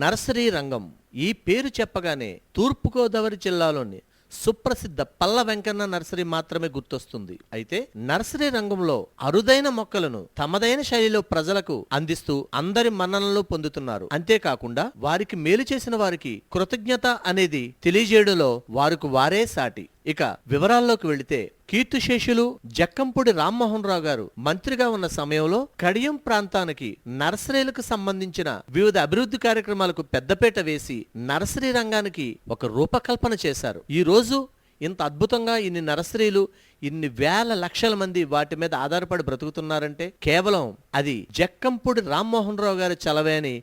Nursery రంగం ఈ పేరు చెప్పగానే తూర్పుగోదావరి జిల్లాలోని సుప్రసిద్ధ పల్ల వెంకన్న నర్సరీ మాత్రమే గుర్తొస్తుంది. అయితే నర్సరీ రంగంలో అరుదైన మొక్కలను తమదైన శైలిలో ప్రజలకు అందిస్తూ అందరి మన్ననలు పొందుతున్నారు. అంతేకాకుండా వారికి మేలు చేసిన వారికి కృతజ్ఞత అనేది తెలియజేయడంలో వారికి వారే సాటి. ఇక వివరాల్లోకి వెళితే కీర్తిశేషులు జక్కంపూడి రామ్మోహన్ రావు గారు మంత్రిగా ఉన్న సమయంలో కడియం ప్రాంతానికి నర్సరీలకు సంబంధించిన వివిధ అభివృద్ధి కార్యక్రమాలకు పెద్దపేట వేసి నర్సరీ రంగానికి ఒక రూపకల్పన చేశారు. ఈ రోజు ఇంత అద్భుతంగా ఇన్ని నర్సరీలు ఇన్ని వేల లక్షల మంది వాటి మీద ఆధారపడి బ్రతుకుతున్నారంటే కేవలం అది జక్కంపూడి రామ్మోహన్ రావు గారి చలవే అని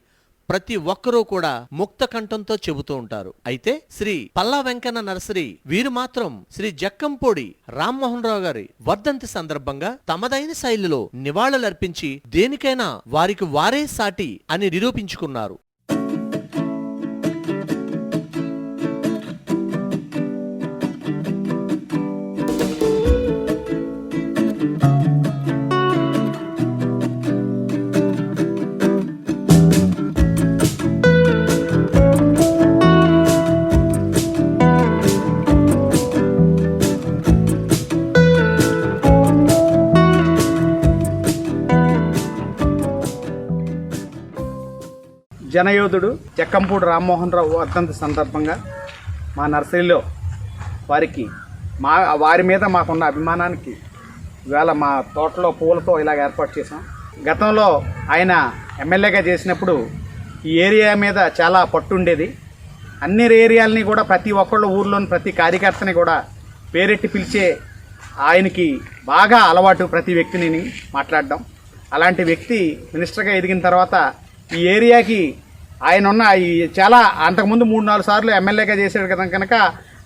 ప్రతి ఒక్కరూ కూడా ముక్త కంఠంతో చెబుతూ ఉంటారు. అయితే శ్రీ పల్లా వెంకన్న నర్సరీ వీరు మాత్రం శ్రీ జక్కంపూడి రామ్మోహన్ రావు గారి వర్ధంతి సందర్భంగా తమదైన శైలిలో నివాళులర్పించి దేనికైనా వారికి వారే సాటి అని నిరూపించుకున్నారు. జనయోధుడు చెక్కంపూడి రామ్మోహన్ రావు వర్ధంతి సందర్భంగా మా నర్సరీలో వారికి మా వారి మీద మాకున్న అభిమానానికి ఇవాళ మా తోటలో పూలతో ఇలాగ ఏర్పాటు చేసాం గతంలో ఆయన ఎమ్మెల్యేగా చేసినప్పుడు ఈ ఏరియా మీద చాలా పట్టు ఉండేది. అన్ని ఏరియాలని కూడా ప్రతి ఒక్కళ్ళు ఊర్లోని ప్రతి కార్యకర్తని కూడా పేరెట్టి పిలిచే ఆయనకి బాగా అలవాటు ప్రతి వ్యక్తిని మాట్లాడడం. అలాంటి వ్యక్తి మినిస్టర్గా ఎదిగిన తర్వాత ఈ ఏరియాకి ఆయన ఉన్న ఈ చాలా అంతకుముందు మూడు నాలుగు సార్లు ఎమ్మెల్యేగా చేశాడు కదా కనుక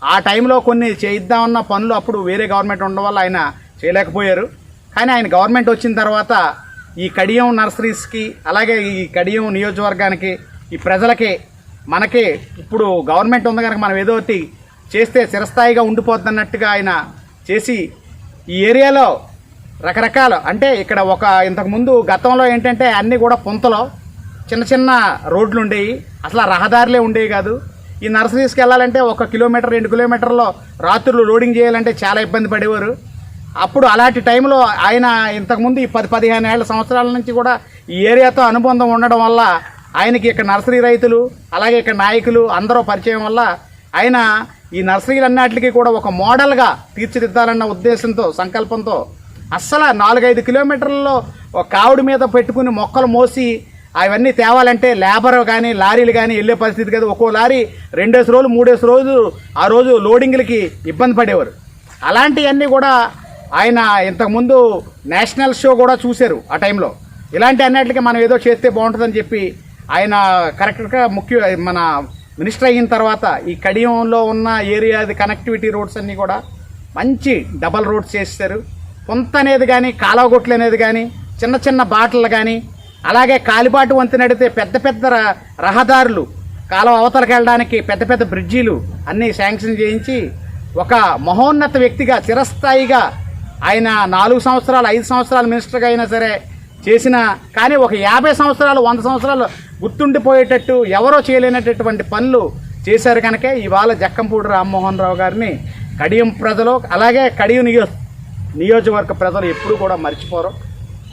ఆ టైంలో కొన్ని చేయిద్దామన్న పనులు అప్పుడు వేరే గవర్నమెంట్ ఉండడం వల్ల ఆయన చేయలేకపోయారు. కానీ ఆయన గవర్నమెంట్ వచ్చిన తర్వాత ఈ కడియం నర్సరీస్కి అలాగే ఈ కడియం నియోజకవర్గానికి ఈ ప్రజలకి మనకి ఇప్పుడు గవర్నమెంట్ ఉంది కనుక మనం ఏదో ఒకటి చేస్తే చిరస్థాయిగా ఉండిపోతున్నట్టుగా ఆయన చేసి ఈ ఏరియాలో రకరకాల అంటే ఇక్కడ ఒక ఇంతకుముందు గతంలో ఏంటంటే అన్నీ కూడా పుంతలో చిన్న చిన్న రోడ్లు ఉండేవి అసలు రహదారులే ఉండేవి కాదు. ఈ నర్సరీస్కి వెళ్ళాలంటే ఒక కిలోమీటర్ రెండు కిలోమీటర్లో రాత్రులు లోడింగ్ చేయాలంటే చాలా ఇబ్బంది పడేవారు. అప్పుడు అలాంటి టైంలో ఆయన ఇంతకుముందు ఈ పది పదిహేను ఏళ్ళ సంవత్సరాల నుంచి కూడా ఈ ఏరియాతో అనుబంధం ఉండడం వల్ల ఆయనకి ఇక్కడ నర్సరీ రైతులు అలాగే ఇక్కడ నాయకులు అందరూ పరిచయం వల్ల ఆయన ఈ నర్సరీలన్నిటికీ కూడా ఒక మోడల్గా తీర్చిదిద్దాలన్న ఉద్దేశంతో సంకల్పంతో అస్సలు నాలుగైదు కిలోమీటర్లలో ఒక కావుడి మీద పెట్టుకుని మొక్కలు మోసి అవన్నీ తేవాలంటే లేబర్ కానీ లారీలు కానీ వెళ్ళే పరిస్థితి కదా. ఒక్కో లారీ రెండేసి రోజులు మూడేసి రోజు ఆ రోజు లోడింగ్లకి ఇబ్బంది పడేవారు. అలాంటివన్నీ కూడా ఆయన ఇంతకుముందు నేషనల్ షో కూడా చూశారు ఆ టైంలో. ఇలాంటి అన్నిటికీ మనం ఏదో చేస్తే బాగుంటుందని చెప్పి ఆయన కరెక్ట్గా ముఖ్య మన మినిస్టర్ అయిన తర్వాత ఈ కడియంలో ఉన్న ఏరియాది కనెక్టివిటీ రోడ్స్ అన్నీ కూడా మంచి డబల్ రోడ్స్ చేస్తారు కొంత అనేది కానీ కాలవగొట్లు అనేది కానీ చిన్న చిన్న బాటలు కానీ అలాగే కాలిబాటు వంతెన నడితే పెద్ద పెద్ద రహదారులు కాలం అవతలకి వెళ్ళడానికి పెద్ద పెద్ద బ్రిడ్జీలు అన్నీ శాంక్షన్ చేయించి ఒక మహోన్నత వ్యక్తిగా చిరస్థాయిగా ఆయన నాలుగు సంవత్సరాలు ఐదు సంవత్సరాలు మినిస్టర్గా అయినా సరే చేసిన కానీ ఒక యాభై సంవత్సరాలు వంద సంవత్సరాలు గుర్తుండిపోయేటట్టు ఎవరో చేయలేనటువంటి పనులు చేశారు కనుక ఇవాళ జక్కంపూడి రామ్మోహన్ రావు గారిని కడియం ప్రజలు అలాగే కడియం నియో నియోజకవర్గ ప్రజలు ఎప్పుడూ కూడా మర్చిపోరు.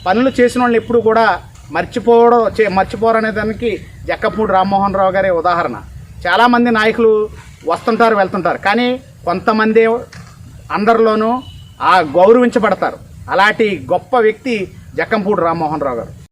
పనులు చేసిన వాళ్ళు ఎప్పుడు కూడా మర్చిపోవడం చే మర్చిపోరు దానికి జక్కపూడి రామ్మోహన్ రావు గారే ఉదాహరణ. చాలామంది నాయకులు వస్తుంటారు వెళ్తుంటారు. కానీ కొంతమంది అందరిలోనూ ఆ గౌరవించబడతారు. అలాంటి గొప్ప వ్యక్తి జక్కంపూడి రామ్మోహన్ రావు గారు.